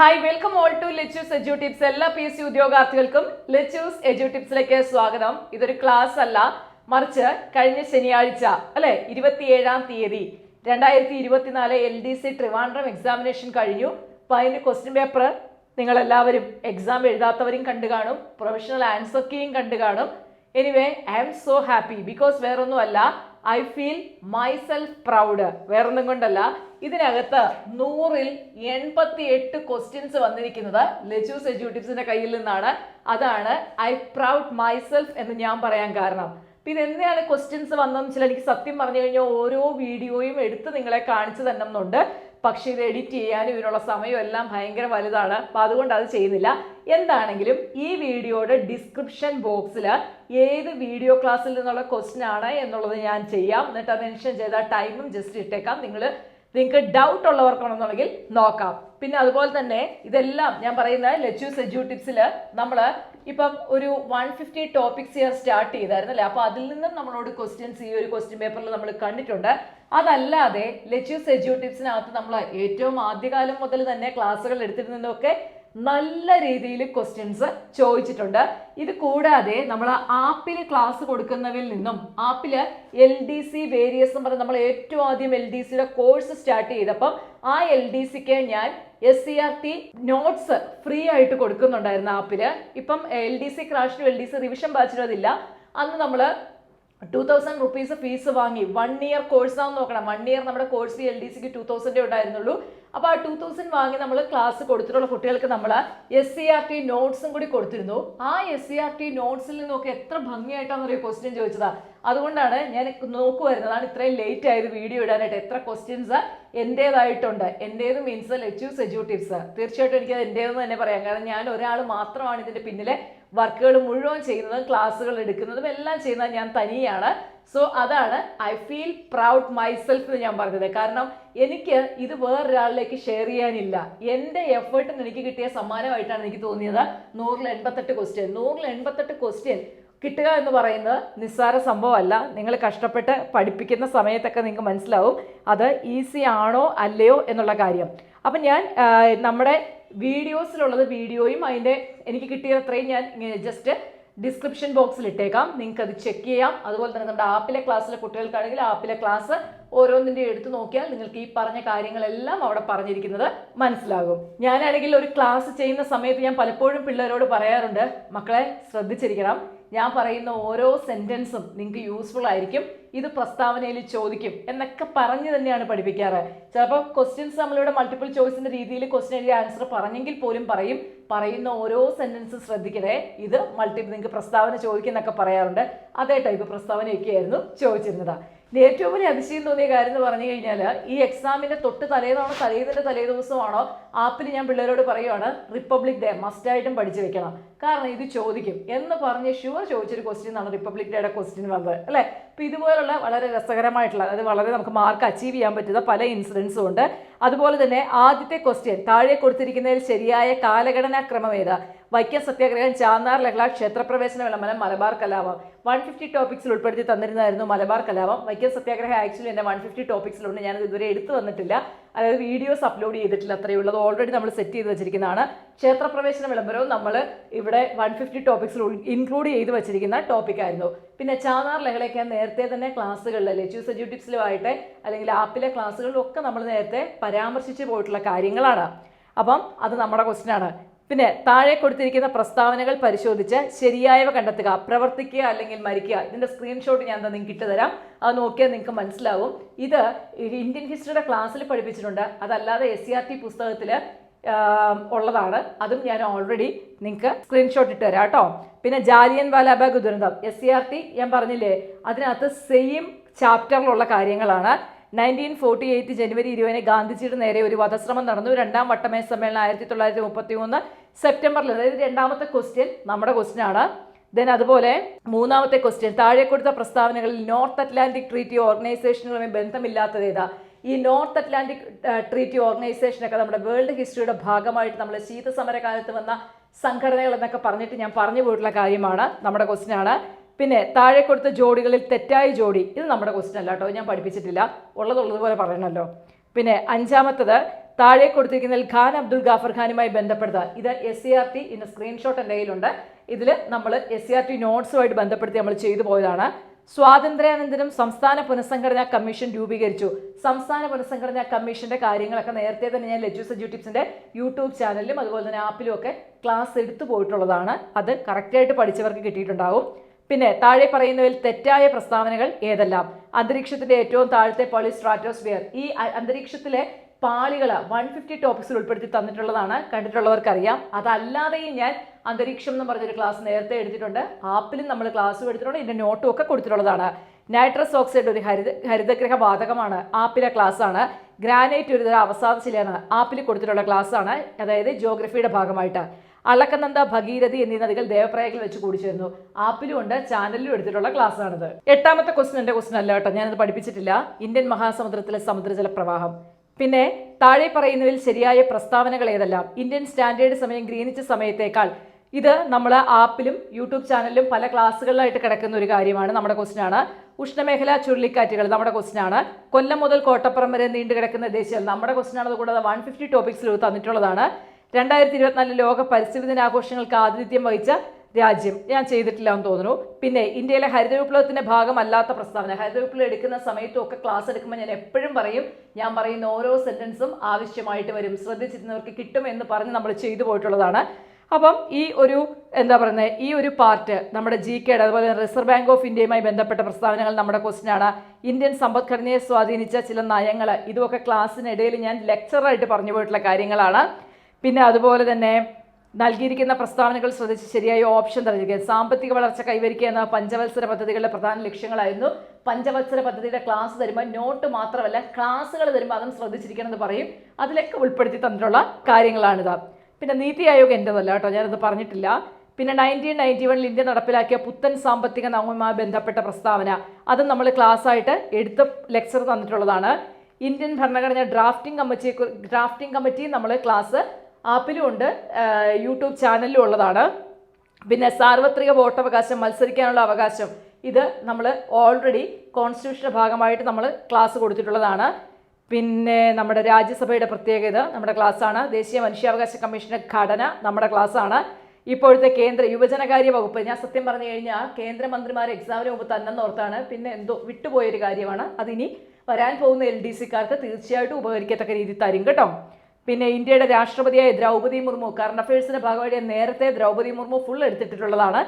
Hi welcome all to Lechu's edu tips എല്ലാ P S C ഉദ്യോഗാർത്ഥികൾക്കും ലെച്ചൂസ് എജു ടിപ്സിലേക്ക് സ്വാഗതം. ഇതൊരു ക്ലാസ് അല്ല മറിച്ച് കഴിഞ്ഞ ശനിയാഴ്ച അല്ലെ? ഇരുപത്തിയേഴാം തീയതി രണ്ടായിരത്തി ഇരുപത്തിനാല് L D C Trivandrum examination കഴിഞ്ഞു. അപ്പൊ അതിന് ക്വസ്റ്റ്യൻ പേപ്പർ നിങ്ങൾ എല്ലാവരും എക്സാം എഴുതാത്തവരും കണ്ടു കാണും. പ്രൊഫഷണൽ ആൻസർ കണ്ടു കാണും. Anyway I am so happy because വേറൊന്നുമല്ല ഐ ഫീൽ മൈസെൽഫ് പ്രൗഡ് വേറൊന്നും കൊണ്ടല്ല. ഇതിനകത്ത് നൂറിൽ എൺപത്തി എട്ട് ക്വസ്റ്റ്യൻസ് വന്നിരിക്കുന്നത് ലെച്ചൂസ് എജ്യൂട്ടിവ്സിന്റെ കയ്യിൽ നിന്നാണ്. അതാണ് ഐ പ്രൗഡ് മൈസെൽഫ് എന്ന് ഞാൻ പറയാൻ കാരണം. പിന്നെ എന്തിനാണ് ക്വസ്റ്റ്യൻസ് വന്നതെന്ന് വെച്ചാൽ എനിക്ക് സത്യം പറഞ്ഞു കഴിഞ്ഞാൽ ഓരോ വീഡിയോയും എടുത്ത് നിങ്ങളെ കാണിച്ചു തരണമെന്നുണ്ട്. പക്ഷേ ഇത് എഡിറ്റ് ചെയ്യാനും ഇതിനുള്ള സമയം എല്ലാം ഭയങ്കര വലുതാണ്. അപ്പോൾ അതുകൊണ്ട് അത് ചെയ്യുന്നില്ല. എന്താണെങ്കിലും ഈ വീഡിയോയുടെ ഡിസ്ക്രിപ്ഷൻ ബോക്സിൽ ഏത് വീഡിയോ ക്ലാസ്സിൽ നിന്നുള്ള ക്വസ്റ്റ്യൻ ആണ് എന്നുള്ളത് ഞാൻ ചെയ്യാം. എന്നിട്ട് മെൻഷൻ ചെയ്ത ടൈമും ജസ്റ്റ് ഇട്ടേക്കാം. നിങ്ങൾ നിങ്ങൾക്ക് ഡൗട്ട് ഉള്ളവർക്കാണെന്നുണ്ടെങ്കിൽ നോക്കാം. പിന്നെ അതുപോലെ തന്നെ ഇതെല്ലാം ഞാൻ പറയുന്ന ലെച്ചൂസ് എജു ടിപ്സിൽ നമ്മൾ ഇപ്പം ഒരു one fifty topics year start ചെയ്തായിരുന്നു അല്ലേ? അപ്പോൾ അതിൽ നിന്നും നമ്മളോട് ക്വസ്റ്റ്യൻസ് ഈ ഒരു ക്വസ്റ്റ്യൻ പേപ്പറിൽ നമ്മൾ കണ്ടിട്ടുണ്ട്. അതല്ലാതെ ലച്ചു എജു ടിപ്സിനകത്ത് നമ്മൾ ഏറ്റവും ആദ്യകാലം മുതൽ തന്നെ ക്ലാസ്സുകൾ എടുത്തിരുന്നതൊക്കെ നല്ല രീതിയിൽ ക്വസ്റ്റ്യൻസ് ചോദിച്ചിട്ടുണ്ട്. ഇത് കൂടാതെ നമ്മൾ ആപ്പിൽ ക്ലാസ് കൊടുക്കുന്നവരിൽ നിന്നും ആപ്പിൽ എൽ ഡി സി വേരിയസ് എന്ന് പറഞ്ഞ് നമ്മൾ ഏറ്റവും ആദ്യം എൽ ഡി സിയുടെ കോഴ്സ് സ്റ്റാർട്ട് ചെയ്തപ്പം ആ എൽ ഡി സിക്ക് ഞാൻ S C R T notes free ആയിട്ട് കൊടുക്കുന്നുണ്ടായിരുന്നു ആപ്പിൽ ഇപ്പം എൽ ഡി സി ക്രാഷിനും എൽ ഡി സി റിവിഷൻ ബാച്ചിനും അതില്ല. അന്ന് നമ്മൾ ടു തൗസൻഡ് റുപ്പീസ് ഫീസ് വാങ്ങി. വൺ ഇയർ കോഴ്സ് ആണെന്ന് നോക്കണം. വൺ ഇയർ നമ്മുടെ കോഴ്സ് എൽ ഡി സിക്ക് ടു തൗസൻഡേ ഉണ്ടായിരുന്നുള്ളൂ. അപ്പോൾ ആ ടു തൗസൻഡ് വാങ്ങി നമ്മൾ ക്ലാസ് കൊടുത്തിട്ടുള്ള കുട്ടികൾക്ക് നമ്മൾ എസ് സി ആർ ടി നോട്ട്സും കൂടി കൊടുത്തിരുന്നു. ആ എസ് സി ആർ ടി നോട്ട്സിൽ നിന്നൊക്കെ എത്ര ഭംഗിയായിട്ടാണെന്ന് പറയുക ക്വസ്റ്റ്യൻ ചോദിച്ചതാ. അതുകൊണ്ടാണ് ഞാൻ നോക്കുമായിരുന്നു അതാണ് ഇത്രയും ലേറ്റ് ആയത് വീഡിയോ ഇടാനായിട്ട് എത്ര ക്വസ്റ്റ്യൻസ് എന്റേതായിട്ടുണ്ട് എന്റേത് മീൻസ് ലെച്ചൂസ് എജ്യൂട്ടീവ്സ് തീർച്ചയായിട്ടും എനിക്ക് അത് എന്റേതെന്ന് തന്നെ പറയാം. കാരണം ഞാൻ ഒരാൾ മാത്രമാണ് ഇതിന്റെ പിന്നിലെ വർക്കുകൾ മുഴുവൻ ചെയ്യുന്നതും ക്ലാസ്സുകൾ എടുക്കുന്നതും എല്ലാം ചെയ്യുന്നത് ഞാൻ തനിയാണ്. സോ അതാണ് ഐ ഫീൽ പ്രൗഡ് മൈസെൽഫ് എന്ന് ഞാൻ പറഞ്ഞത്. കാരണം എനിക്ക് ഇത് വേറൊരാളിലേക്ക് ഷെയർ ചെയ്യാനില്ല. എന്റെ എഫേർട്ടിന് എനിക്ക് കിട്ടിയ സമ്മാനമായിട്ടാണ് എനിക്ക് തോന്നിയത് നൂറിൽ എൺപത്തെട്ട് ക്വസ്റ്റ്യൻ നൂറിൽ എൺപത്തെട്ട് ക്വസ്റ്റ്യൻ കിട്ടുക എന്ന് പറയുന്നത് നിസ്സാര സംഭവമല്ല. നിങ്ങൾ കഷ്ടപ്പെട്ട് പഠിപ്പിക്കുന്ന സമയത്തൊക്കെ നിങ്ങൾക്ക് മനസ്സിലാവും. അത് ഈസി ആണോ അല്ലയോ എന്നുള്ള കാര്യം. അപ്പം ഞാൻ നമ്മുടെ വീഡിയോസിലുള്ളത് വീഡിയോയും അതിന്റെ എനിക്ക് കിട്ടിയത്രയും ഞാൻ ജസ്റ്റ് ഡിസ്ക്രിപ്ഷൻ ബോക്സിൽ ഇട്ടേക്കാം. നിങ്ങൾക്ക് അത് ചെക്ക് ചെയ്യാം. അതുപോലെ തന്നെ നമ്മുടെ ആപ്പിലെ ക്ലാസ്സിലെ കുട്ടികൾക്കാണെങ്കിൽ ആപ്പിലെ ക്ലാസ് ഓരോന്നിന്റെ എടുത്ത് നോക്കിയാൽ നിങ്ങൾക്ക് ഈ പറഞ്ഞ കാര്യങ്ങളെല്ലാം അവിടെ പറഞ്ഞിരിക്കുന്നത് മനസ്സിലാകും. ഞാനാണെങ്കിൽ ഒരു ക്ലാസ് ചെയ്യുന്ന സമയത്ത് ഞാൻ പലപ്പോഴും പിള്ളേരോട് പറയാറുണ്ട് മക്കളെ ശ്രദ്ധിച്ചിരിക്കണം. ഞാൻ പറയുന്ന ഓരോ സെന്റൻസും നിങ്ങൾക്ക് യൂസ്ഫുൾ ആയിരിക്കും. ഇത് പ്രസ്താവനയിൽ ചോദിക്കും. എന്നൊക്കെ പറഞ്ഞ് തന്നെയാണ് പഠിപ്പിക്കാറ്. ചിലപ്പോൾ ക്വസ്റ്റ്യൻസ് നമ്മളിവിടെ മൾട്ടിപ്പിൾ ചോയ്സിന്റെ രീതിയിൽ ക്വസ്റ്റ്യൻ എഴുതിയ ആൻസർ പറഞ്ഞെങ്കിൽ പോലും പറയും. പറയുന്ന ഓരോ സെന്റൻസ് ശ്രദ്ധിക്കണേ. ഇത് മൾട്ടിപ്പിൾ നിങ്ങൾക്ക് പ്രസ്താവന ചോദിക്കുന്നൊക്കെ പറയാറുണ്ട്. അതേ ടൈപ്പ് പ്രസ്താവനയൊക്കെയായിരുന്നു ചോദിച്ചിരുന്നത്. ഏറ്റവും വലിയ അതിശയം തോന്നിയ കാര്യം എന്ന് പറഞ്ഞു കഴിഞ്ഞാൽ ഈ എക്സാമിന്റെ തൊട്ട് തലേന്നാണോ തലേതിന്റെ തലേ ദിവസമാണോ ആപ്പിൽ ഞാൻ പിള്ളേരോട് പറയുവാണ് റിപ്പബ്ലിക് ഡേ മസ്റ്റായിട്ടും പഠിച്ചു വെക്കണം. കാരണം ഇത് ചോദിക്കും. എന്ന് പറഞ്ഞ് ഷുവർ ചോദിച്ചൊരു ക്വസ്റ്റ്യൻ ആണ് റിപ്പബ്ലിക് ഡേയുടെ ക്വസ്റ്റ്യൻ വന്നത്. അല്ലേ? അപ്പോൾ ഇതുപോലുള്ള വളരെ രസകരമായിട്ടുള്ള അതായത് വളരെ നമുക്ക് മാർക്ക് അച്ചീവ് ചെയ്യാൻ പറ്റുന്ന പല ഇൻസിഡൻസും ഉണ്ട്. അതുപോലെ തന്നെ ആദ്യത്തെ ക്വസ്റ്റ്യൻ താഴെ കൊടുത്തിരിക്കുന്നതിൽ ശരിയായ കാലഘടനാ ക്രമം ഏതാ? വൈക്കം സത്യാഗ്രഹം ചാന്നാർ ലഹള ക്ഷേത്രപ്രവേശന വിളംബരം മലബാർ കലാപം. വൺ ഫിഫ്റ്റി ടോപ്പിക്സിൽ ഉൾപ്പെടുത്തി തന്നിരുന്നതായിരുന്നു മലബാർ കലാപം. വൈക്കം സത്യാഗ്രഹം ആക്ച്വലി എന്റെ വൺ ഫിഫ്റ്റി ടോപ്പിക്സിലുണ്ട് ഞാനത് ഇതുവരെ എടുത്തു വന്നിട്ടില്ല. അതായത് വീഡിയോസ് അപ്ലോഡ് ചെയ്തിട്ടില്ല അത്രയേ ഉള്ളത് ഓൾറെഡി നമ്മൾ സെറ്റ് ചെയ്ത് വെച്ചിരിക്കുന്നതാണ്. ക്ഷേത്രപ്രവേശന വിളംബരവും നമ്മൾ ഇവിടെ വൺ ഫിഫ്റ്റി ടോപ്പിക്സിൽ ഇൻക്ലൂഡ് ചെയ്ത് വെച്ചിരിക്കുന്ന ടോപ്പിക്കായിരുന്നു പിന്നെ ചാനാർ ലഹളയൊക്കെ നേരത്തെ തന്നെ ക്ലാസ്സുകളിൽ ലെച്ചൂസ് എജ്യൂട്ടിപ്സിലുമായിട്ട് അല്ലെങ്കിൽ ആപ്പിലെ ക്ലാസ്സുകളിലൊക്കെ നമ്മൾ നേരത്തെ പരാമർശിച്ച് പോയിട്ടുള്ള കാര്യങ്ങളാണ്. അപ്പം അത് നമ്മുടെ ക്വസ്റ്റ്യൻ ആണ്. പിന്നെ താഴെ കൊടുത്തിരിക്കുന്ന പ്രസ്താവനകൾ പരിശോധിച്ച് ശരിയായവ കണ്ടെത്തുക പ്രവർത്തിക്കുക അല്ലെങ്കിൽ മരിക്കുക. ഇതിന്റെ സ്ക്രീൻഷോട്ട് ഞാൻ നിങ്ങൾക്ക് ഇട്ടുതരാം. അത് നോക്കിയാൽ നിങ്ങൾക്ക് മനസ്സിലാവും. ഇത് ഇന്ത്യൻ ഹിസ്റ്ററിയുടെ ക്ലാസ്സിൽ പഠിപ്പിച്ചിട്ടുണ്ട്. അതല്ലാതെ എസ് സി ആർ ടി പുസ്തകത്തിൽ ഉള്ളതാണ്. അതും ഞാൻ ഓൾറെഡി നിങ്ങൾക്ക് സ്ക്രീൻഷോട്ട് ഇട്ട് തരാം കേട്ടോ. പിന്നെ ജാലിയൻ വാലാബാഗ് ദുരന്തം. എസ് സി ആർ ടി ഞാൻ പറഞ്ഞില്ലേ അതിനകത്ത് സെയിം ചാപ്റ്ററിലുള്ള കാര്യങ്ങളാണ്. നയന്റീൻ ഫോർട്ടി എയ്റ്റ് ജനുവരി ഇരുപതിന് ഗാന്ധിജിയുടെ നേരെ ഒരു വധശ്രമം നടന്നു. രണ്ടാം വട്ടമേ സമ്മേളനം ആയിരത്തി തൊള്ളായിരത്തി മുപ്പത്തി മൂന്ന് സെപ്റ്റംബറിൽ അതായത് രണ്ടാമത്തെ ക്വസ്റ്റ്യൻ നമ്മുടെ ക്വസ്റ്റ്യൻ ആണ്. ദെൻ അതുപോലെ മൂന്നാമത്തെ ക്വസ്റ്റ്യൻ താഴെ കൊടുത്ത പ്രസ്താവനകളിൽ നോർത്ത് അറ്റ്ലാന്റിക് ട്രീറ്റി ഓർഗനൈസേഷനുകളുമായി ബന്ധമില്ലാത്തത് ഏതാ? ഈ നോർത്ത് അറ്റ്ലാന്റിക് ട്രീറ്റി ഓർഗനൈസേഷനൊക്കെ നമ്മുടെ വേൾഡ് ഹിസ്റ്ററിയുടെ ഭാഗമായിട്ട് നമ്മൾ ശീതസമരകാലത്ത് വന്ന സംഘടനകൾ എന്നൊക്കെ പറഞ്ഞിട്ട് ഞാൻ പറഞ്ഞു പോയിട്ടുള്ള കാര്യമാണ് നമ്മുടെ ക്വസ്റ്റ്യൻ ആണ്. പിന്നെ താഴെ കൊടുത്ത ജോഡികളിൽ തെറ്റായ ജോഡി. ഇത് നമ്മുടെ ക്വസ്റ്റ്യൻ അല്ല കേട്ടോ. ഞാൻ പഠിപ്പിച്ചിട്ടില്ല. ഉള്ളതുള്ളതുപോലെ പറയണമല്ലോ പിന്നെ അഞ്ചാമത്തത് താഴെ കൊടുത്തിരിക്കുന്നതിൽ ഖാൻ അബ്ദുൽ ഗാഫർ ഖാനുമായി ബന്ധപ്പെടുത്തുക ഇത് എസ് സി ആർ ടി ഇന്ന് സ്ക്രീൻഷോട്ട് എന്റെ കയ്യിലുണ്ട്. ഇതിൽ നമ്മൾ എസ് സി ആർ ടി നോട്ട്സുമായിട്ട് ബന്ധപ്പെടുത്തി നമ്മൾ ചെയ്തു പോയതാണ്. സ്വാതന്ത്ര്യാനന്തരം സംസ്ഥാന പുനഃസംഘടനാ കമ്മീഷൻ രൂപീകരിച്ചു. സംസ്ഥാന പുനഃസംഘടനാ കമ്മീഷന്റെ കാര്യങ്ങളൊക്കെ നേരത്തെ തന്നെ ഞാൻ ലജു സജു ടിപ്സിന്റെ യൂട്യൂബ് ചാനലിലും അതുപോലെ തന്നെ ആപ്പിലും ഒക്കെ ക്ലാസ് എടുത്തു പോയിട്ടുള്ളതാണ്. അത് കറക്റ്റായിട്ട് പഠിച്ചവർക്ക് കിട്ടിയിട്ടുണ്ടാവും. പിന്നെ താഴെ പറയുന്നതിൽ തെറ്റായ പ്രസ്താവനകൾ ഏതെല്ലാം? അന്തരീക്ഷത്തിന്റെ ഏറ്റവും താഴത്തെ പോളി സ്ട്രാറ്റോസ്ഫിയർ ഈ അന്തരീക്ഷത്തിലെ പാളികൾ വൺ ഫിഫ്റ്റി ടോപ്പിക്സിൽ ഉൾപ്പെടുത്തി തന്നിട്ടുള്ളതാണ്. കണ്ടിട്ടുള്ളവർക്കറിയാം. അതല്ലാതെയും ഞാൻ അന്തരീക്ഷം എന്ന് പറഞ്ഞൊരു ക്ലാസ് നേരത്തെ എടുത്തിട്ടുണ്ട് ആപ്പിലും നമ്മൾ ക്ലാസ് എടുത്തിട്ടുണ്ട് ഇതിന്റെ നോട്ടും ഒക്കെ കൊടുത്തിട്ടുള്ളതാണ്. നൈട്രസ് ഓക്സൈഡ് ഒരു ഹരിത ഹരിതഗ്രഹ വാതകമാണ്. ആപ്പിലെ ആണ്. ഗ്രാനൈറ്റ് ഒരു തരം അവസാദ ശിലയാണ്. ആപ്പിൽ കൊടുത്തിട്ടുള്ള ക്ലാസ് ആണ്. അതായത് ജോഗ്രഫിയുടെ ഭാഗമായിട്ട്. അളക്കനന്ദ ഭഗീരഥി എന്നീ നദികൾ ദേവപ്രയാഗിൽ വെച്ച് കൂടിച്ചേരുന്നു. ആപ്പിലും ഉണ്ട് ചാനലിലും എടുത്തിട്ടുള്ള ക്ലാസ് ആണിത് എട്ടാമത്തെ ക്വസ്റ്റൻ എന്റെ ക്വസ്റ്റൻ അല്ല കേട്ടോ ഞാനത് പഠിപ്പിച്ചിട്ടില്ല. ഇന്ത്യൻ മഹാസമുദ്രത്തിലെ സമുദ്രജല പ്രവാഹം. പിന്നെ താഴെ പറയുന്നതിൽ ശരിയായ പ്രസ്താവനകൾ ഏതെല്ലാം? ഇന്ത്യൻ സ്റ്റാൻഡേർഡ് സമയം ഗ്രീനിച്ച് സമയത്തേക്കാൾ. ഇത് നമ്മൾ ആപ്പിലും യൂട്യൂബ് ചാനലിലും പല ക്ലാസ്സുകളിലായിട്ട് കിടക്കുന്ന ഒരു കാര്യമാണ് നമ്മുടെ ക്വസ്റ്റിനാണ് ഉഷ്ണമേഖലാ ചുഴലിക്കാറ്റുകൾ നമ്മുടെ ക്വസ്റ്റിനാണ് കൊല്ലം മുതൽ കോട്ടപ്പുറം വരെ നീണ്ടു കിടക്കുന്ന ദേശീയം നമ്മുടെ ക്വസ്റ്റിനാണ് ആണ് കൂടാതെ വൺ ഫിഫ്റ്റി ടോപ്പിക്സിൽ തന്നിട്ടുള്ളതാണ്. രണ്ടായിരത്തി ഇരുപത്തിനാലിൽ ലോക പരിസ്ഥിതി ദിനാഘോഷങ്ങൾക്ക് ആതിഥ്യം വഹിച്ച രാജ്യം. ഞാൻ ചെയ്തിട്ടില്ല എന്ന് തോന്നുന്നു. പിന്നെ ഇന്ത്യയിലെ ഹരിത വിപ്ലവത്തിന്റെ ഭാഗമല്ലാത്ത പ്രസ്താവന. ഹരിത വിപ്ലവം എടുക്കുന്ന സമയത്തും ഒക്കെ ക്ലാസ് എടുക്കുമ്പോൾ ഞാൻ എപ്പോഴും പറയും ഞാൻ പറയുന്ന ഓരോ സെന്റൻസും ആവശ്യമായിട്ട് വരും. ശ്രദ്ധിച്ചിരുന്നവർക്ക് കിട്ടും എന്ന് പറഞ്ഞ് നമ്മൾ ചെയ്തു പോയിട്ടുള്ളതാണ്. അപ്പം ഈ ഒരു എന്താ പറയുന്നത് ഈ ഒരു പാർട്ട് നമ്മുടെ ജി കെയുടെ അതുപോലെ റിസർവ് ബാങ്ക് ഓഫ് ഇന്ത്യയുമായി ബന്ധപ്പെട്ട പ്രസ്താവനകൾ നമ്മുടെ ക്വസ്റ്റ്യൻ ആണ്. ഇന്ത്യൻ സമ്പദ്ഘടനയെ സ്വാധീനിച്ച ചില നയങ്ങൾ ഇതുമൊക്കെ ക്ലാസ്സിനിടയിൽ ഞാൻ ലെക്ചറായിട്ട് പറഞ്ഞു പോയിട്ടുള്ള കാര്യങ്ങളാണ്. പിന്നെ അതുപോലെ തന്നെ നൽകിയിരിക്കുന്ന പ്രസ്താവനകൾ ശ്രദ്ധിച്ച് ശരിയായ ഓപ്ഷൻ തിരഞ്ഞെടുക്കുക സാമ്പത്തിക വളർച്ച കൈവരിക്കുക എന്ന പഞ്ചവത്സര പദ്ധതികളുടെ പ്രധാന ലക്ഷ്യങ്ങളായിരുന്നു. പഞ്ചവത്സര പദ്ധതിയുടെ ക്ലാസ് തരുമ്പോൾ നോട്ട് മാത്രമല്ല ക്ലാസ്സുകൾ തരുമ്പോൾ അതും ശ്രദ്ധിച്ചിരിക്കണം എന്ന് പറയും. അതിലൊക്കെ ഉൾപ്പെടുത്തി തന്നിട്ടുള്ള കാര്യങ്ങളാണിത്. പിന്നെ നീതി ആയോഗ് എന്റെതല്ല കേട്ടോ ഞാനത് പറഞ്ഞിട്ടില്ല. പിന്നെ നയന്റീൻ നയന്റി വണ്ണിൽ ഇന്ത്യ നടപ്പിലാക്കിയ പുത്തൻ സാമ്പത്തിക നയവുമായി ബന്ധപ്പെട്ട പ്രസ്താവന. അതും നമ്മൾ ക്ലാസ് ആയിട്ട് എടുത്ത് ലെക്ചർ തന്നിട്ടുള്ളതാണ്. ഇന്ത്യൻ ഭരണഘടന ഡ്രാഫ്റ്റിംഗ് കമ്മിറ്റിയെ ഡ്രാഫ്റ്റിംഗ് കമ്മിറ്റി നമ്മൾ ക്ലാസ് ആപ്പിലും ഉണ്ട്. യൂട്യൂബ് ചാനലിലും ഉള്ളതാണ്. പിന്നെ സാർവത്രിക വോട്ടവകാശം മത്സരിക്കാനുള്ള അവകാശം ഇത് നമ്മൾ ഓൾറെഡി കോൺസ്റ്റിറ്റ്യൂഷന്റെ ഭാഗമായിട്ട് നമ്മൾ ക്ലാസ് കൊടുത്തിട്ടുള്ളതാണ്. പിന്നെ നമ്മുടെ രാജ്യസഭയുടെ പ്രത്യേകത നമ്മുടെ ക്ലാസ്സാണ് ദേശീയ മനുഷ്യാവകാശ കമ്മീഷന്റെ ഘടന നമ്മുടെ ക്ലാസ്സാണ് ഇപ്പോഴത്തെ കേന്ദ്ര യുവജനകാര്യ വകുപ്പ് ഞാൻ സത്യം പറഞ്ഞു കഴിഞ്ഞാൽ കേന്ദ്രമന്ത്രിമാർ എക്സാമിന് മുമ്പ് തന്നെ ഓർത്താണ് പിന്നെ എന്തോ വിട്ടുപോയൊരു കാര്യമാണ്. അതിനി വരാൻ പോകുന്ന എൽ ഡി സിക്കാർക്ക് തീർച്ചയായിട്ടും ഉപകരിക്കത്തക്ക രീതി തരും കേട്ടോ. പിന്നെ ഇന്ത്യയുടെ രാഷ്ട്രപതിയായ ദ്രൗപദി മുർമു കറണ്ട് അഫയേഴ്സിന്റെ ഭാഗമായിട്ട് നേരത്തെ ദ്രൗപദി മുർമു ഫുൾ എടുത്തിട്ടുള്ളതാണ്.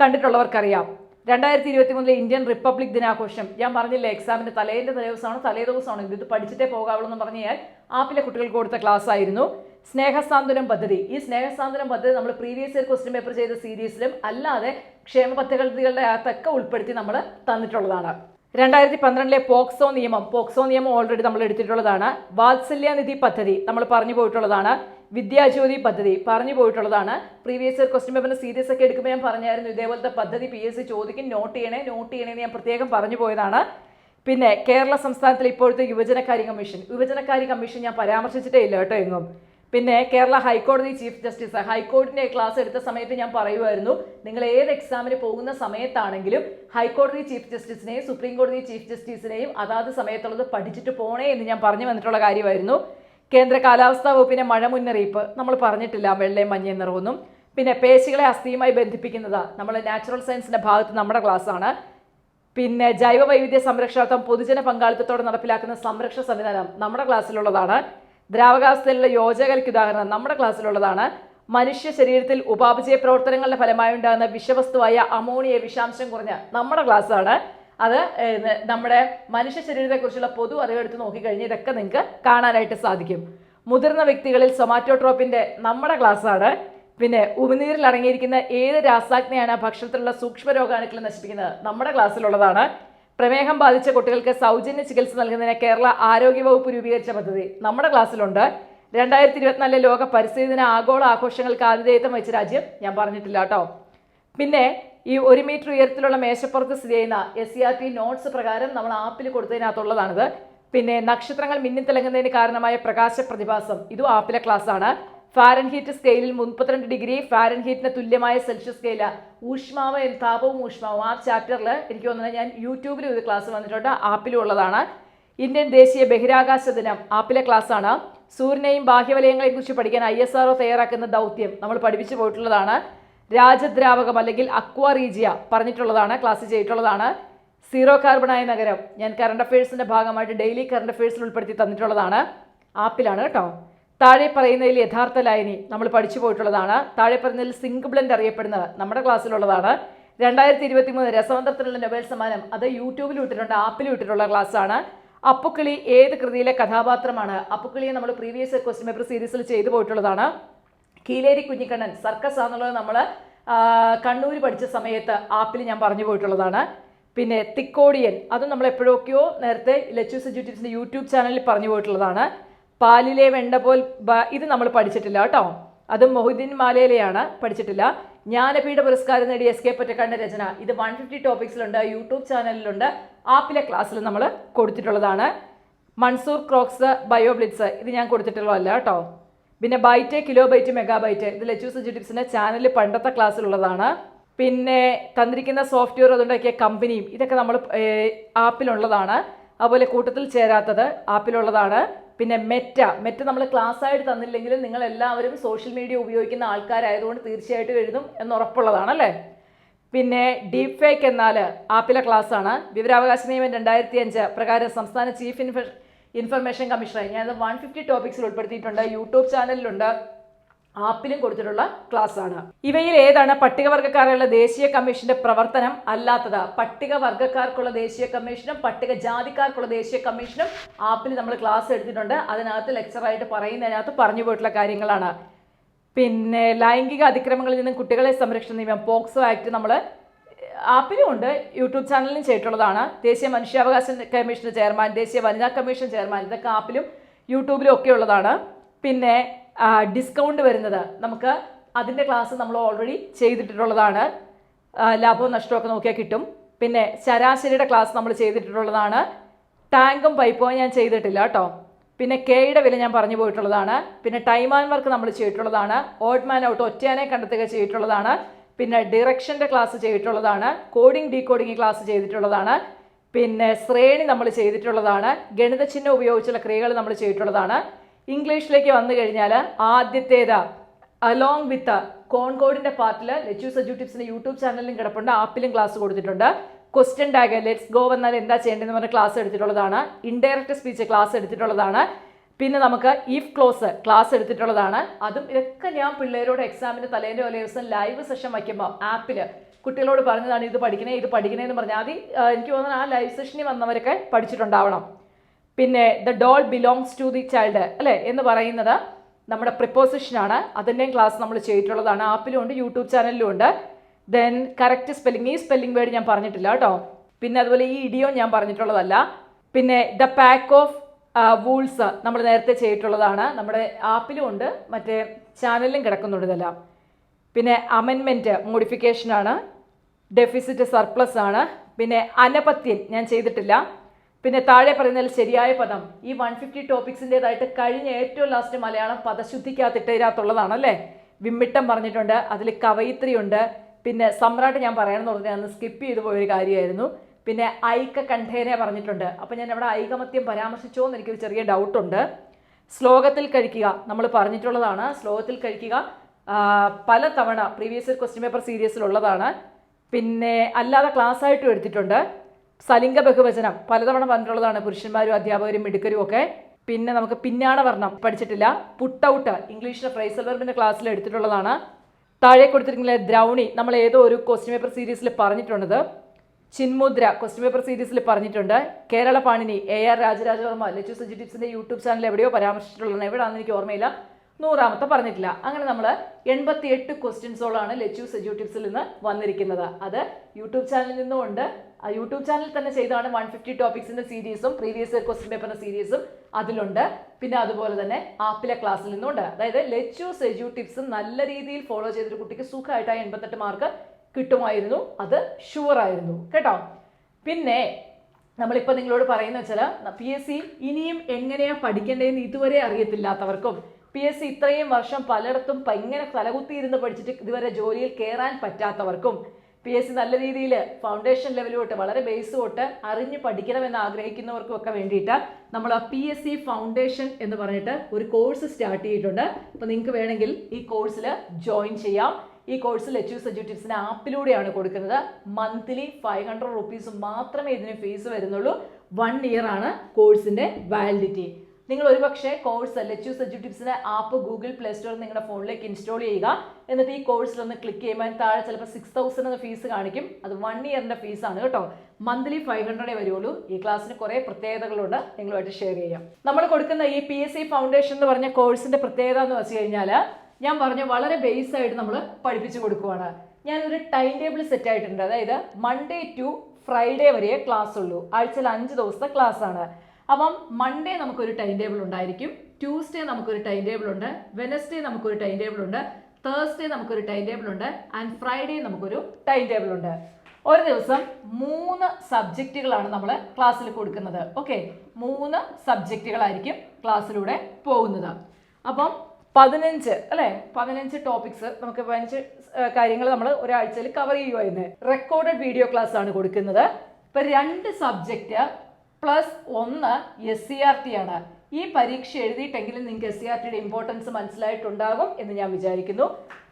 കണ്ടിട്ടുള്ളവർക്കറിയാം. രണ്ടായിരത്തി ഇരുപത്തി മൂന്നിലെ ഇന്ത്യൻ റിപ്പബ്ലിക് ദിനാഘോഷം. ഞാൻ പറഞ്ഞില്ലേ എക്സാമിന്റെ തലേന്റെ ദിവസമാണ് തലേ ദിവസമാണ്? ഇത് പഠിച്ചിട്ടേ പോകാവുള്ളൂ എന്ന് പറഞ്ഞു കഴിഞ്ഞാൽ ആപ്പിലെ കുട്ടികൾക്ക് കൊടുത്ത ക്ലാസ് ആയിരുന്നു. സ്നേഹസാന്ത്വനം പദ്ധതി. ഈ സ്നേഹസാന്ത്വനം പദ്ധതി നമ്മൾ പ്രീവിയസ് ഇയർ ക്വസ്റ്റ്യൻ പേപ്പർ ചെയ്ത സീരീസിലും അല്ലാതെ ക്ഷേമ പദ്ധതികളുടെ അകത്തൊക്കെ ഉൾപ്പെടുത്തി നമ്മൾ തന്നിട്ടുള്ളതാണ്. രണ്ടായിരത്തി പന്ത്രണ്ടിലെ പോക്സോ നിയമം. പോക്സോ നിയമം ഓൾറെഡി നമ്മൾ എടുത്തിട്ടുള്ളതാണ്. വാത്സല്യ നിധി പദ്ധതി നമ്മൾ പറഞ്ഞു പോയിട്ടുള്ളതാണ്. വിദ്യാജ്യോതി പദ്ധതി പറഞ്ഞു പോയിട്ടുള്ളതാണ്. പ്രീവിയസ് ഇയർ ക്വസ്റ്റ്യൻ പേപ്പറിന് സീരിയസ് ഒക്കെ എടുക്കുമ്പോൾ ഞാൻ പറഞ്ഞായിരുന്നു ഇതേപോലത്തെ പദ്ധതി പി എസ് സി ചോദിക്കും നോട്ട് ചെയ്യണേ നോട്ട് ചെയ്യണേന്ന് ഞാൻ പ്രത്യേകം പറഞ്ഞു പോയതാണ്. പിന്നെ കേരള സംസ്ഥാനത്തിലെ ഇപ്പോഴത്തെ യുവജനകാര്യ കമ്മീഷൻ. യുവജനകാര്യ കമ്മീഷൻ ഞാൻ പരാമർശിച്ചിട്ടേ ഇല്ല കേട്ടോ എങ്ങും. പിന്നെ കേരള ഹൈക്കോടതി ചീഫ് ജസ്റ്റിസ് ഹൈക്കോടതിന്റെ ക്ലാസ് എടുത്ത സമയത്ത് ഞാൻ പറയുമായിരുന്നു നിങ്ങൾ ഏത് എക്സാമിന് പോകുന്ന സമയത്താണെങ്കിലും ഹൈക്കോടതി ചീഫ് ജസ്റ്റിസിനെയും സുപ്രീം കോടതി ചീഫ് ജസ്റ്റിസിനെയും അതാത് സമയത്തുള്ളത് പഠിച്ചിട്ട് പോണേ എന്ന് ഞാൻ പറഞ്ഞു വന്നിട്ടുള്ള കാര്യമായിരുന്നു. കേന്ദ്ര കാലാവസ്ഥാ വകുപ്പിന്റെ മഴ മുന്നറിയിപ്പ് നമ്മൾ പറഞ്ഞിട്ടില്ല വെള്ളയും മഞ്ഞയും നിറവൊന്നും. പിന്നെ പേശികളെ അസ്ഥിയുമായി ബന്ധിപ്പിക്കുന്നത് നമ്മൾ നാച്ചുറൽ സയൻസിന്റെ ഭാഗത്ത് നമ്മുടെ ക്ലാസ്സാണ്. പിന്നെ ജൈവ വൈവിധ്യ സംരക്ഷണാർത്ഥം പൊതുജന പങ്കാളിത്തത്തോടെ നടപ്പിലാക്കുന്ന സംരക്ഷണ സംവിധാനം നമ്മുടെ ക്ലാസ്സിലുള്ളതാണ്. ദ്രാവകാവസ്ഥയിലുള്ള യോജകൽക്ക് ഉദാഹരണം നമ്മുടെ ക്ലാസ്സിലുള്ളതാണ്. മനുഷ്യ ശരീരത്തിൽ ഉപാപചയ പ്രവർത്തനങ്ങളുടെ ഫലമായി ഉണ്ടാകുന്ന വിഷവസ്തുവായ അമോണിയ വിഷാംശം കുറഞ്ഞ നമ്മുടെ ക്ലാസ്സാണ്. അത് നമ്മുടെ മനുഷ്യ ശരീരത്തെക്കുറിച്ചുള്ള പൊതു അറിവെടുത്ത് നോക്കിക്കഴിഞ്ഞാൽ ഇതൊക്കെ നിങ്ങൾക്ക് കാണാനായിട്ട് സാധിക്കും. മുതിർന്ന വ്യക്തികളിൽ സൊമാറ്റോട്രോപ്പിന്റെ നമ്മുടെ ക്ലാസ്സാണ്. പിന്നെ ഉമിനീരിൽ അടങ്ങിയിരിക്കുന്ന ഏത് രാസാജ്ഞയാണ് ഭക്ഷണത്തിലുള്ള സൂക്ഷ്മ രോഗാണുക്കളെ നശിപ്പിക്കുന്നത് നമ്മുടെ ക്ലാസ്സിലുള്ളതാണ്. പ്രമേഹം ബാധിച്ച കുട്ടികൾക്ക് സൗജന്യ ചികിത്സ നൽകുന്നതിന് കേരള ആരോഗ്യവകുപ്പ് രൂപീകരിച്ച പദ്ധതി നമ്മുടെ ക്ലാസ്സിലുണ്ട്. രണ്ടായിരത്തി ഇരുപത്തിനാലിലെ ലോക പരിസ്ഥിതി ദിന ആഗോള ആഘോഷങ്ങൾക്ക് ആതിഥേയത്വം വഹിച്ച രാജ്യം ഞാൻ പറഞ്ഞിട്ടില്ല കേട്ടോ. പിന്നെ ഈ ഒരു മീറ്റർ ഉയരത്തിലുള്ള മേശപ്പുറത്ത് സ്ഥിതി ചെയ്യുന്ന S C R T notes പ്രകാരം നമ്മൾ ആപ്പിൽ കൊടുത്തതിനകത്തുള്ളതാണിത്. പിന്നെ നക്ഷത്രങ്ങൾ മിന്നിത്തിളങ്ങുന്നതിന് കാരണമായ പ്രകാശ പ്രതിഭാസം ഇതും ആപ്പിലെ ക്ലാസ്സാണ് ഫാരൻഹീറ്റ് സ്കെയിലിൽ മുപ്പത്തിരണ്ട് ഡിഗ്രി ഫാരൻഹീറ്റിന് തുല്യമായ സെൽഷ്യസ് സ്കെയിൽ. ഊഷ്മാവ് താപവും ഊഷ്മാവും. ആ ചാപ്റ്ററിൽ എനിക്ക് തോന്നുന്നത് ഞാൻ യൂട്യൂബിലും ഇത് ക്ലാസ് വന്നിട്ടുണ്ട്. ആപ്പിലും ഉള്ളതാണ്. ഇന്ത്യൻ ദേശീയ ബഹിരാകാശ ദിനം ആപ്പിലെ ക്ലാസ് ആണ് സൂര്യനെയും ബാഹ്യവലയങ്ങളെയും കുറിച്ച് പഠിക്കാൻ ഐ എസ് ആർഒ തയ്യാറാക്കുന്ന ദൗത്യം നമ്മൾ പഠിപ്പിച്ചു പോയിട്ടുള്ളതാണ്. രാജദ്രാവകം അല്ലെങ്കിൽ അക്വാറീജിയ പറഞ്ഞിട്ടുള്ളതാണ് ക്ലാസ് ചെയ്തിട്ടുള്ളതാണ്. സീറോ കാർബണായ നഗരം. ഞാൻ കറണ്ട് അഫയേഴ്സിന്റെ ഭാഗമായിട്ട് ഡെയിലി കറണ്ട് അഫയേഴ്സിൽ ഉൾപ്പെടുത്തി തന്നിട്ടുള്ളതാണ്. ആപ്പിലാണ് കേട്ടോ. താഴെ പറയുന്നതിൽ യഥാർത്ഥ ലൈനി നമ്മൾ പഠിച്ചു പോയിട്ടുള്ളതാണ്. താഴെ പറയുന്നതിൽ സിങ്ക് ബ്ലെൻഡ് അറിയപ്പെടുന്നത് നമ്മുടെ ക്ലാസ്സിലുള്ളതാണ് രണ്ടായിരത്തി ഇരുപത്തി മൂന്ന് രസതന്ത്രത്തിനുള്ള നൊബേൽ സമ്മാനം അത് യൂട്യൂബിൽ ഇട്ടിട്ടുണ്ട് ആപ്പിൽ ഇട്ടിട്ടുള്ള ക്ലാസ്സാണ് അപ്പുക്കിളി ഏത് കൃതിയിലെ കഥാപാത്രമാണ്? അപ്പുക്കിളിയെ നമ്മൾ പ്രീവിയസ് ക്വസ്റ്റ്യൻ പേപ്പർ സീരീസിൽ ചെയ്തു പോയിട്ടുള്ളതാണ്. കീലേരി കുഞ്ഞിക്കണ്ണൻ സർക്കസ് ആണെന്നുള്ളത് നമ്മൾ കണ്ണൂർ പഠിച്ച സമയത്ത് ആപ്പിൽ ഞാൻ പറഞ്ഞു പോയിട്ടുള്ളതാണ്. പിന്നെ തിക്കോടിയൻ അതും നമ്മൾ എപ്പോഴൊക്കെയോ നേരത്തെ ലച്ചൂസ് എജ്യൂട്ടീവ്സിന്റെ യൂട്യൂബ് ചാനലിൽ പറഞ്ഞു പോയിട്ടുള്ളതാണ്. പാലിലെ വെണ്ട പോൽ ഇത് നമ്മൾ പഠിച്ചിട്ടില്ല കേട്ടോ. അതും മൊഹിദ്ദീൻ മാലയിലെയാണ് പഠിച്ചിട്ടില്ല. ജ്ഞാനപീഠ പുരസ്കാരം നേടിയ എസ് കെ പൊറ്റക്കാടിന്റെ രചന. ഇത് വൺ ഫിഫ്റ്റി ടോപ്പിക്സിലുണ്ട് യൂട്യൂബ് ചാനലിലുണ്ട് ആപ്പിലെ ക്ലാസ്സിൽ നമ്മൾ കൊടുത്തിട്ടുള്ളതാണ്. മൺസൂർ ക്രോക്സ് ബയോബ്ലിറ്റ്സ് ഇത് ഞാൻ കൊടുത്തിട്ടുള്ളതല്ല കേട്ടോ. പിന്നെ byte kilo byte mega byte ഇത് ലച്ചു സജിറ്റിപ്സിന്റെ ചാനലിൽ പണ്ടത്തെ ക്ലാസ്സിലുള്ളതാണ്. പിന്നെ തന്നിരിക്കുന്ന സോഫ്റ്റ്വെയർ അതുണ്ടാക്കിയ കമ്പനിയും ഇതൊക്കെ നമ്മൾ ആപ്പിലുള്ളതാണ്. അതുപോലെ കൂട്ടത്തിൽ ചേരാത്തത് ആപ്പിലുള്ളതാണ്. പിന്നെ മെറ്റ മെറ്റ നമ്മൾ ക്ലാസ് ആയിട്ട് തന്നില്ലെങ്കിലും നിങ്ങൾ എല്ലാവരും സോഷ്യൽ മീഡിയ ഉപയോഗിക്കുന്ന ആൾക്കാരായതുകൊണ്ട് തീർച്ചയായിട്ടും എഴുതും എന്ന് ഉറപ്പുള്ളതാണ് അല്ലേ പിന്നെ ഡീപ് ഫേക്ക് എന്നാൽ ആപ്പിലെ ക്ലാസ്സാണ്. വിവരാവകാശ നിയമം രണ്ടായിരത്തി അഞ്ച് പ്രകാരം സംസ്ഥാന ചീഫ് ഇൻഫ ഇൻഫർമേഷൻ കമ്മീഷണർ ഞാനത് വൺ ഫിഫ്റ്റി ടോപ്പിക്സിൽ ഉൾപ്പെടുത്തിയിട്ടുണ്ട്. യൂട്യൂബ് ചാനലിലുണ്ട് ആപ്പിലും കൊടുത്തിട്ടുള്ള ക്ലാസ് ആണ് ഇവയിൽ ഏതാണ് പട്ടികവർഗക്കാരുള്ള ദേശീയ കമ്മീഷന്റെ പ്രവർത്തനം അല്ലാത്തത്? പട്ടികവർഗക്കാർക്കുള്ള ദേശീയ കമ്മീഷനും പട്ടികജാതിക്കാർക്കുള്ള ദേശീയ കമ്മീഷനും ആപ്പിൽ നമ്മൾ ക്ലാസ് എടുത്തിട്ടുണ്ട്. അതിനകത്ത് ലെക്ചറായിട്ട് പറയുന്നതിനകത്ത് പറഞ്ഞു പോയിട്ടുള്ള കാര്യങ്ങളാണ്. പിന്നെ ലൈംഗിക അതിക്രമങ്ങളിൽ നിന്നും കുട്ടികളെ സംരക്ഷണ നിയമം പോക്സോ ആക്ട് നമ്മൾ ആപ്പിലും ഉണ്ട്. യൂട്യൂബ് ചാനലിലും ചെയ്തിട്ടുള്ളതാണ്. ദേശീയ മനുഷ്യാവകാശ കമ്മീഷൻ ചെയർമാൻ ദേശീയ വനിതാ കമ്മീഷൻ ചെയർമാൻ ഇതൊക്കെ ആപ്പിലും യൂട്യൂബിലും ഒക്കെ ഉള്ളതാണ്. പിന്നെ ഡിസ്കൗണ്ട് വരുന്നത് നമുക്ക് അതിന്റെ ക്ലാസ് നമ്മൾ ഓൾറെഡി ചെയ്തിട്ടുള്ളതാണ്. ലാഭവും നഷ്ടമൊക്കെ നോക്കിയാൽ കിട്ടും. പിന്നെ ശരാശരിയുടെ ക്ലാസ് നമ്മൾ ചെയ്തിട്ടുള്ളതാണ്. ടാങ്കും പൈപ്പും ഞാൻ ചെയ്തിട്ടില്ല കേട്ടോ. പിന്നെ കെയുടെ വില ഞാൻ പറഞ്ഞു പോയിട്ടുള്ളതാണ്. പിന്നെ ടൈം ആൻഡ് വർക്ക് നമ്മൾ ചെയ്തിട്ടുള്ളതാണ്. ഓഡ് മാൻ ഔട്ട് ഒറ്റയാനെ കണ്ടെത്തുക ചെയ്തിട്ടുള്ളതാണ്. പിന്നെ ഡിറക്ഷന്റെ ക്ലാസ് ചെയ്തിട്ടുള്ളതാണ്. കോഡിംഗ് ഡീകോഡിംഗ് ക്ലാസ് ചെയ്തിട്ടുള്ളതാണ്. പിന്നെ ശ്രേണി നമ്മൾ ചെയ്തിട്ടുള്ളതാണ്. ഗണിതചിഹ്നം ഉപയോഗിച്ചുള്ള ക്രിയകൾ നമ്മൾ ചെയ്തിട്ടുള്ളതാണ്. ഇംഗ്ലീഷിലേക്ക് വന്നു കഴിഞ്ഞാൽ ആദ്യത്തേത് അലോങ് വിത്ത് കോൺകോഡിന്റെ പാർട്ടിൽ ലച്ചു സജു ടിപ്സിന്റെ യൂട്യൂബ് ചാനലിലും കിടപ്പുണ്ട് ആപ്പിലും ക്ലാസ് കൊടുത്തിട്ടുണ്ട്. ക്വസ്റ്റ്യൻ ടാഗ് ലെറ്റ്സ് ഗോ വന്നാൽ എന്താ ചെയ്യേണ്ടതെന്ന് പറഞ്ഞ ക്ലാസ് എടുത്തിട്ടുള്ളതാണ്. ഇൻഡയറക്റ്റ് സ്പീച്ച് ക്ലാസ് എടുത്തിട്ടുള്ളതാണ്. പിന്നെ നമുക്ക് ഇഫ് ക്ലോസ് ക്ലാസ് എടുത്തിട്ടുള്ളതാണ്. അതും ഇതൊക്കെ ഞാൻ പിള്ളേരോട് എക്സാമിന് തലേന്റെ ഒരേ ദിവസം ലൈവ് സെഷൻ വയ്ക്കുമ്പോൾ ആപ്പിൽ കുട്ടികളോട് പറഞ്ഞതാണ് ഇത് പഠിക്കണേ ഇത് പഠിക്കണേ എന്ന് പറഞ്ഞാൽ ആദ്യം എനിക്ക് തോന്നുന്നത് ആ ലൈവ് സെഷനിൽ വന്നവരൊക്കെ പഠിച്ചിട്ടുണ്ടാവണം. പിന്നെ the doll belongs to the child അല്ലേ? എന്ന് പറയുന്നത് നമ്മുടെ പ്രിപ്പോസിഷനാണ് അതിന്റെയും ക്ലാസ് നമ്മൾ ചെയ്തിട്ടുള്ളതാണ്. ആപ്പിലും ഉണ്ട് യൂട്യൂബ് ചാനലിലും ഉണ്ട്. ദെൻ കറക്റ്റ് സ്പെല്ലിംഗ് ഈ സ്പെല്ലിംഗ് വേർഡ് ഞാൻ പറഞ്ഞിട്ടില്ല കേട്ടോ. പിന്നെ അതുപോലെ ഈ ഇഡിയോ ഞാൻ പറഞ്ഞിട്ടുള്ളതല്ല. പിന്നെ ദ പാക്ക് ഓഫ് വൂൾസ് നമ്മൾ നേരത്തെ ചെയ്തിട്ടുള്ളതാണ്. നമ്മുടെ ആപ്പിലും ഉണ്ട് മറ്റേ ചാനലിലും കിടക്കുന്നുണ്ട് ഇതെല്ലാം. പിന്നെ അമെൻമെന്റ് മോഡിഫിക്കേഷനാണ് ഡെഫിസിറ്റ് സർപ്ലസ് ആണ്. പിന്നെ അനപത്യൻ ഞാൻ ചെയ്തിട്ടില്ല. പിന്നെ താഴെ പറയുന്നതിൽ ശരിയായ പദം. ഈ വൺ ഫിഫ്റ്റി ടോപ്പിക്സിന്റെതായിട്ട് കഴിഞ്ഞ ഏറ്റവും ലാസ്റ്റ് മലയാളം പദശുദ്ധിക്കകത്തിട്ടതിനകത്തുള്ളതാണ് അല്ലേ വിമ്മിട്ടം പറഞ്ഞിട്ടുണ്ട് അതിൽ കവയിത്രി ഉണ്ട് പിന്നെ സമ്രാട്ട് ഞാൻ പറയണമെന്ന് പറഞ്ഞാൽ അന്ന് സ്കിപ്പ് ചെയ്തു പോയൊരു കാര്യമായിരുന്നു. പിന്നെ ഐക്ക കണ്ഠേനെ പറഞ്ഞിട്ടുണ്ട്. അപ്പം ഞാൻ അവിടെ ഐകമത്യം പരാമർശിച്ചോ എന്ന് എനിക്കൊരു ചെറിയ ഡൗട്ടുണ്ട് ശ്ലോകത്തിൽ കഴിക്കുക നമ്മൾ പറഞ്ഞിട്ടുള്ളതാണ്. ശ്ലോകത്തിൽ കഴിക്കുക പല തവണ പ്രീവിയസ് ക്വസ്റ്റ്യൻ പേപ്പർ സീരീസിലുള്ളതാണ് പിന്നെ അല്ലാതെ ക്ലാസ് ആയിട്ടും എടുത്തിട്ടുണ്ട്. സലിംഗ ബഹുവചനം. പലതവണ പറഞ്ഞിട്ടുള്ളതാണ്. പുരുഷന്മാരും അധ്യാപകരും മിടുക്കരും ഒക്കെ. പിന്നെ നമുക്ക് പിന്നാണ വർണം പഠിച്ചിട്ടില്ല. പുട്ടൗട്ട് ഇംഗ്ലീഷിലെ ഫ്രൈസൽ വെർബിന്റെ ക്ലാസ്സിൽ എടുത്തിട്ടുള്ളതാണ്. താഴെ കൊടുത്തിരിക്കുന്ന ദ്രൗണി നമ്മൾ ഏതോ ഒരു ക്വസ്റ്റ്യൻ പേപ്പർ സീരീസിൽ പറഞ്ഞിട്ടുണ്ടത് ചിന്മുദ്ര ക്വസ്റ്റ്യൻ പേപ്പർ സീരീസിൽ പറഞ്ഞിട്ടുണ്ട്. Kerala Panini A R Rajarajavarma Lachu Saji YouTube channel എവിടെയോ പരാമർശിച്ചിട്ടുള്ളതാണ്. എവിടെയാണെന്ന് എനിക്ക് ഓർമ്മയില്ല. നൂറാമത്തെ പറഞ്ഞിട്ടില്ല. അങ്ങനെ നമ്മൾ എൺപത്തി എട്ട് ക്വസ്റ്റ്യൻസോളാണ് ലച്ചു സജു ടിപ്സിൽ നിന്ന് വന്നിരിക്കുന്നത്. അത് യൂട്യൂബ് ചാനലിൽ നിന്നും ഉണ്ട്. ആ യൂട്യൂബ് ചാനൽ തന്നെ ചെയ്താണ് വൺ ഫിഫ്റ്റി ടോപ്പിക്സിന്റെ സീരീസും പ്രീവിയസ് ഇയർ ക്വസ്റ്റ്യൻ പേപ്പറിന്റെ സീരീസും അതിലുണ്ട്. പിന്നെ അതുപോലെ തന്നെ ആപ്പിലെ ക്ലാസ്സിൽ നിന്നുണ്ട് അതായത് ലെച്ചു സെജു ടിപ്സ് നല്ല രീതിയിൽ ഫോളോ ചെയ്തൊരു കുട്ടിക്ക് സുഖമായിട്ട് ആ എൺപത്തെട്ട് മാർക്ക് കിട്ടുമായിരുന്നു. അത് ഷുവർ ആയിരുന്നു. കേട്ടോ? പിന്നെ നമ്മളിപ്പോൾ നിങ്ങളോട് പറയുന്ന വെച്ചാൽ പി എസ് സി ഇനിയും എങ്ങനെയാണ് പഠിക്കേണ്ടതെന്ന് ഇതുവരെ അറിയത്തില്ലാത്തവർക്കും പി എസ് സി ഇത്രയും വർഷം പലയിടത്തും ഇങ്ങനെ തലകുത്തിയിരുന്ന് പഠിച്ചിട്ട് ഇതുവരെ ജോലിയിൽ കയറാൻ പറ്റാത്തവർക്കും പി എസ് സി നല്ല രീതിയിൽ ഫൗണ്ടേഷൻ ലെവൽ തൊട്ട് വളരെ ബേസ് തൊട്ട് അറിഞ്ഞ് പഠിക്കണമെന്ന് ആഗ്രഹിക്കുന്നവർക്കും ഒക്കെ വേണ്ടിയിട്ട് നമ്മൾ പി എസ് സി ഫൗണ്ടേഷൻ എന്ന് പറഞ്ഞിട്ട് ഒരു കോഴ്സ് സ്റ്റാർട്ട് ചെയ്തിട്ടുണ്ട്. അപ്പോൾ നിങ്ങൾക്ക് വേണമെങ്കിൽ ഈ കോഴ്സിൽ ജോയിൻ ചെയ്യാം. ഈ കോഴ്സിൽ കോഴ്സ് യു സബ്ജക്റ്റീവ്സിന് ആപ്പിലൂടെയാണ് കൊടുക്കുന്നത്. മന്ത്ലി ഫൈവ് ഹൺഡ്രഡ് റുപ്പീസ് മാത്രമേ ഇതിന് ഫീസ് വരുന്നുള്ളൂ. വൺ ഇയർ ആണ് കോഴ്സിന്റെ വാലിഡിറ്റി നിങ്ങൾ ഒരുപക്ഷെ കോഴ്സ് ലെച്ചു സബ്ജക്റ്റീവ്സിന്റെ ആപ്പ് ഗൂഗിൾ പ്ലേ സ്റ്റോറിൽ നിങ്ങളുടെ ഫോണിലേക്ക് ഇൻസ്റ്റാൾ ചെയ്യുക. എന്നിട്ട് ഈ കോഴ്സിൽ ഒന്ന് ക്ലിക്ക് ചെയ്യുമ്പോൾ താഴെ ചിലപ്പോൾ സിക്സ് തൗസൻഡ് എന്ന ഫീസ് കാണിക്കും. അത് വൺ ഇയറിന്റെ ഫീസാണ് കേട്ടോ. മന്ത്ലി ഫൈവ് ഹൺഡ്രഡേ വരുള്ളൂ. ഈ ക്ലാസ്സിന് കുറേ പ്രത്യേകതകളുണ്ട്. നിങ്ങളുമായിട്ട് ഷെയർ ചെയ്യാം. നമ്മൾ കൊടുക്കുന്ന ഈ പി എസ് സി ഫൗണ്ടേഷൻ എന്ന് പറഞ്ഞ കോഴ്സിന്റെ പ്രത്യേകത എന്ന് വെച്ച് കഴിഞ്ഞാൽ ഞാൻ പറഞ്ഞ വളരെ ബേസ് ആയിട്ട് നമ്മൾ പഠിപ്പിച്ചു കൊടുക്കുവാണ്. ഞാനൊരു ടൈം ടേബിൾ സെറ്റ് ആയിട്ടുണ്ട്. അതായത് മൺഡേ ടു ഫ്രൈഡേ വരെ ക്ലാസ് ഉള്ളൂ. ആഴ്ചയിൽ അഞ്ച് ദിവസത്തെ ക്ലാസ് ആണ്. അപ്പം മൺഡേ നമുക്കൊരു ടൈം ടേബിൾ ഉണ്ടായിരിക്കും. ട്യൂസ്ഡേ നമുക്കൊരു ടൈം ടേബിൾ ഉണ്ട്. വെനസ്ഡേ നമുക്കൊരു ടൈം ടേബിൾ ഉണ്ട്. തേഴ്സ്ഡേ നമുക്കൊരു ടൈം ടേബിൾ ഉണ്ട്. ആൻഡ് ഫ്രൈഡേ നമുക്കൊരു ടൈം ടേബിൾ ഉണ്ട്. ഒരു ദിവസം മൂന്ന് സബ്ജക്റ്റുകളാണ് നമ്മൾ ക്ലാസ്സിൽ കൊടുക്കുന്നത്. ഓക്കെ മൂന്ന് സബ്ജക്റ്റുകളായിരിക്കും ക്ലാസ്സിലൂടെ പോകുന്നത്. അപ്പം പതിനഞ്ച് അല്ലേ? പതിനഞ്ച് ടോപ്പിക്സ് നമുക്ക് പതിനഞ്ച് കാര്യങ്ങൾ നമ്മൾ ഒരാഴ്ചയിൽ കവർ ചെയ്യുമായിരുന്നു റെക്കോർഡഡ് വീഡിയോ ക്ലാസ് ആണ് കൊടുക്കുന്നത്. ഇപ്പൊ രണ്ട് സബ്ജക്റ്റ് പ്ലസ് ഒന്ന് എസ് സി ആർ ടി ആണ്. ഈ പരീക്ഷ എഴുതിയിട്ടെങ്കിലും നിങ്ങൾക്ക് എസ് സി ആർ ടിയുടെ ഇമ്പോർട്ടൻസ് മനസ്സിലായിട്ടുണ്ടാകും എന്ന് ഞാൻ വിചാരിക്കുന്നു.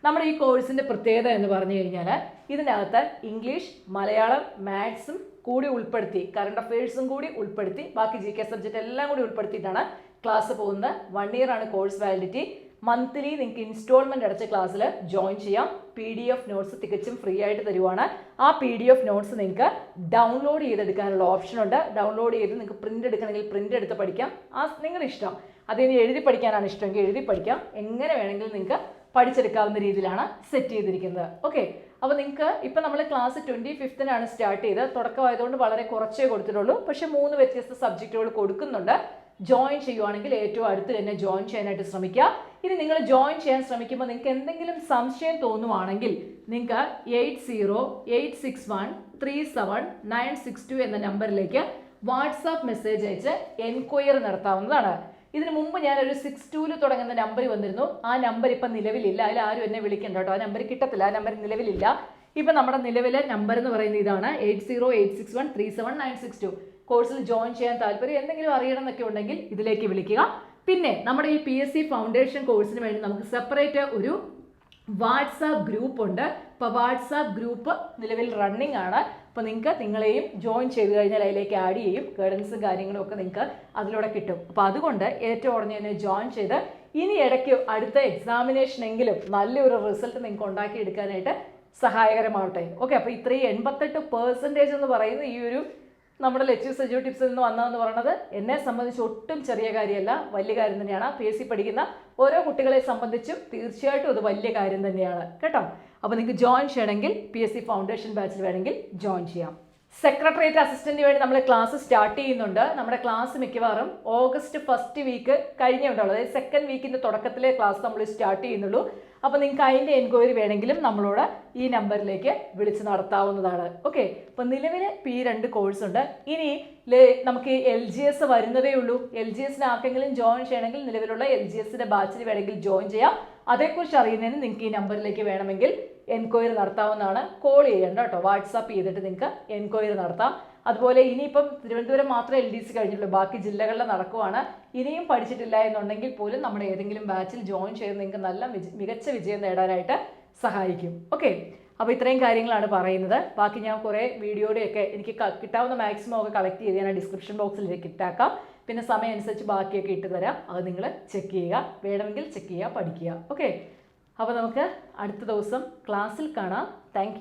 നമ്മുടെ ഈ കോഴ്സിന്റെ പ്രത്യേകത എന്ന് പറഞ്ഞു കഴിഞ്ഞാൽ ഇതിനകത്ത് ഇംഗ്ലീഷ് മലയാളം മാത്സും കൂടി ഉൾപ്പെടുത്തി കറണ്ട് അഫയേഴ്സും കൂടി ഉൾപ്പെടുത്തി ബാക്കി ജി കെ സബ്ജക്റ്റ് എല്ലാം കൂടി ഉൾപ്പെടുത്തിയിട്ടാണ് ക്ലാസ് പോകുന്നത്. വൺ ഇയർ ആണ് കോഴ്സ് വാലിഡിറ്റി മന്ത്ലി നിങ്ങൾക്ക് ഇൻസ്റ്റോൾമെന്റ് അടച്ച ക്ലാസ്സിൽ ജോയിൻ ചെയ്യാം. പി ഡി എഫ് നോട്ട്സ് തികച്ചും ഫ്രീ ആയിട്ട് തരുവാണ്. ആ പി ഡി എഫ് നോട്ട്സ് നിങ്ങൾക്ക് ഡൗൺലോഡ് ചെയ്തെടുക്കാനുള്ള ഓപ്ഷൻ ഉണ്ട്. ഡൗൺലോഡ് ചെയ്ത് നിങ്ങൾക്ക് പ്രിന്റ് എടുക്കണമെങ്കിൽ പ്രിന്റ് എടുത്ത് പഠിക്കാം. ആ നിങ്ങളുടെ ഇഷ്ടം. അതിന് എഴുതി പഠിക്കാനാണ് ഇഷ്ടമെങ്കിൽ എഴുതി പഠിക്കാം. എങ്ങനെ വേണമെങ്കിലും നിങ്ങൾക്ക് പഠിച്ചെടുക്കാവുന്ന രീതിയിലാണ് സെറ്റ് ചെയ്തിരിക്കുന്നത്. ഓക്കെ അപ്പോൾ നിങ്ങൾക്ക് ഇപ്പം നമ്മൾ ക്ലാസ് ട്വന്റി ഫിഫ്തിനാണ് സ്റ്റാർട്ട് ചെയ്ത് തുടക്കമായതുകൊണ്ട് വളരെ കുറച്ചേ കൊടുത്തിട്ടുള്ളൂ. പക്ഷേ മൂന്ന് വ്യത്യസ്ത സബ്ജക്റ്റുകൾ കൊടുക്കുന്നുണ്ട്. ജോയിൻ ചെയ്യുവാണെങ്കിൽ ഏറ്റവും അടുത്ത് തന്നെ ജോയിൻ ചെയ്യാനായിട്ട് ശ്രമിക്കുക. ഇനി നിങ്ങൾ ജോയിൻ ചെയ്യാൻ ശ്രമിക്കുമ്പോൾ നിങ്ങൾക്ക് എന്തെങ്കിലും സംശയം തോന്നുവാണെങ്കിൽ നിങ്ങൾക്ക് eight zero eight six one three seven nine six two എന്ന നമ്പറിലേക്ക് വാട്സാപ്പ് മെസ്സേജ് അയച്ച് എൻക്വയറി നടത്താവുന്നതാണ്. ഇതിനു മുമ്പ് ഒരു സിക്സ് ടൂവിൽ തുടങ്ങുന്ന നമ്പർ വന്നിരുന്നു. ആ നമ്പർ ഇപ്പം നിലവിലില്ല. അതിൽ ആരും എന്നെ വിളിക്കണ്ട കേട്ടോ. ആ നമ്പർ കിട്ടത്തില്ല. ആ നമ്പർ നിലവിലില്ല. ഇപ്പം നമ്മുടെ നിലവിലെ നമ്പർ എന്ന് പറയുന്നത് ഇതാണ്. Eight zero eight six one three seven nine six two. കോഴ്സിൽ ജോയിൻ ചെയ്യാൻ താല്പര്യം എന്തെങ്കിലും അറിയണം എന്നൊക്കെ ഉണ്ടെങ്കിൽ ഇതിലേക്ക് വിളിക്കുക. പിന്നെ നമ്മുടെ ഈ പി എസ് സി ഫൗണ്ടേഷൻ കോഴ്സിന് വേണ്ടി നമുക്ക് സെപ്പറേറ്റ് ഒരു വാട്സാപ്പ് ഗ്രൂപ്പ് ഉണ്ട്. ഇപ്പോൾ വാട്സാപ്പ് ഗ്രൂപ്പ് നിലവിൽ റണ്ണിങ് ആണ്. അപ്പോൾ നിങ്ങൾക്ക് നിങ്ങളെയും ജോയിൻ ചെയ്ത് കഴിഞ്ഞാൽ അതിലേക്ക് ആഡ് ചെയ്യും. ഗൈഡൻസും കാര്യങ്ങളും ഒക്കെ നിങ്ങൾക്ക് അതിലൂടെ കിട്ടും. അപ്പോൾ അതുകൊണ്ട് ഏറ്റവും ഉടനെ തന്നെ ജോയിൻ ചെയ്ത് ഇനി ഇടയ്ക്ക് അടുത്ത എക്സാമിനേഷൻ എങ്കിലും നല്ലൊരു റിസൾട്ട് നിങ്ങൾക്ക് ഉണ്ടാക്കിയെടുക്കാനായിട്ട് സഹായകരമാവട്ടെ. ഓക്കെ അപ്പോൾ ഇത്രയും എൺപത്തെട്ട് പേഴ്സന്റേജ് എന്ന് പറയുന്ന ഈ ഒരു നമ്മുടെ ലക്ഷ്യ സജീവ് ടിപ്സിൽ നിന്ന് വന്നതെന്ന് പറയുന്നത് എന്നെ സംബന്ധിച്ച് ഒട്ടും ചെറിയ കാര്യമല്ല വലിയ കാര്യം തന്നെയാണ്. പി എസ് സി പഠിക്കുന്ന ഓരോ കുട്ടികളെ സംബന്ധിച്ചും തീർച്ചയായിട്ടും അത് വലിയ കാര്യം തന്നെയാണ്. കേട്ടോ? അപ്പോൾ നിങ്ങൾക്ക് ജോയിൻ ചെയ്യണമെങ്കിൽ പി എസ് സി ഫൗണ്ടേഷൻ ബാച്ചിൽ വേണമെങ്കിൽ ജോയിൻ ചെയ്യാം. സെക്രട്ടേറിയറ്റ് അസിസ്റ്റന്റിന് വേണ്ടി നമ്മൾ ക്ലാസ് സ്റ്റാർട്ട് ചെയ്യുന്നുണ്ട്. നമ്മുടെ ക്ലാസ് മിക്കവാറും ഓഗസ്റ്റ് ഫസ്റ്റ് വീക്ക് കഴിഞ്ഞേ അതായത് സെക്കൻഡ് വീക്കിന്റെ തുടക്കത്തിലെ ക്ലാസ് നമ്മൾ സ്റ്റാർട്ട് ചെയ്യുന്നുള്ളൂ. അപ്പോൾ നിങ്ങൾക്ക് അതിന്റെ എൻക്വയറി വേണമെങ്കിലും നമ്മളോട് ഈ നമ്പറിലേക്ക് വിളിച്ച് നടത്താവുന്നതാണ്. ഓക്കെ അപ്പോൾ നിലവിൽ പി രണ്ട് കോഴ്സ് ഉണ്ട്. ഇനി നമുക്ക് എൽ ജി എസ് വരുന്നതേ ഉള്ളൂ. എൽ ജി എസിന് ആർക്കെങ്കിലും ജോയിൻ ചെയ്യണമെങ്കിൽ നിലവിലുള്ള എൽ ജി എസിന്റെ ബാച്ചിൽ വേണമെങ്കിൽ ജോയിൻ ചെയ്യാം. അതേക്കുറിച്ച് അറിയുന്നതിന് നിങ്ങൾക്ക് ഈ നമ്പറിലേക്ക് വേണമെങ്കിൽ എൻക്വയറി നടത്താവുന്നതാണ്. കോൾ ചെയ്യേണ്ട കേട്ടോ. വാട്സാപ്പ് ചെയ്തിട്ട് നിങ്ങൾക്ക് എൻക്വയറി നടത്താം. അതുപോലെ ഇനിയിപ്പം തിരുവനന്തപുരം മാത്രമേ എൽ ഡി സി കഴിഞ്ഞുള്ളൂ ബാക്കി ജില്ലകളിൽ നടക്കുവാണ്. ഇനിയും പഠിച്ചിട്ടില്ല എന്നുണ്ടെങ്കിൽ പോലും നമ്മുടെ ഏതെങ്കിലും ബാച്ചിൽ ജോയിൻ ചെയ്ത് നിങ്ങൾക്ക് നല്ല മികച്ച വിജയം നേടാനായിട്ട് സഹായിക്കും. ഓക്കെ അപ്പോൾ ഇത്രയും കാര്യങ്ങളാണ് പറയുന്നത്. ബാക്കി ഞാൻ കുറേ വീഡിയോയുടെയൊക്കെ എനിക്ക് കിട്ടാവുന്ന മാക്സിമം ഒക്കെ കളക്ട് ചെയ്ത് ഞാൻ ഡിസ്ക്രിപ്ഷൻ ബോക്സിലേക്ക് ഇട്ടാക്കാം. പിന്നെ സമയം അനുസരിച്ച് ബാക്കിയൊക്കെ ഇട്ട് തരാം. അത് നിങ്ങൾ ചെക്ക് ചെയ്യുക. വേണമെങ്കിൽ ചെക്ക് ചെയ്യുക പഠിക്കുക. ഓക്കെ അപ്പോൾ നമുക്ക് അടുത്ത ദിവസം ക്ലാസ്സിൽ കാണാം. താങ്ക്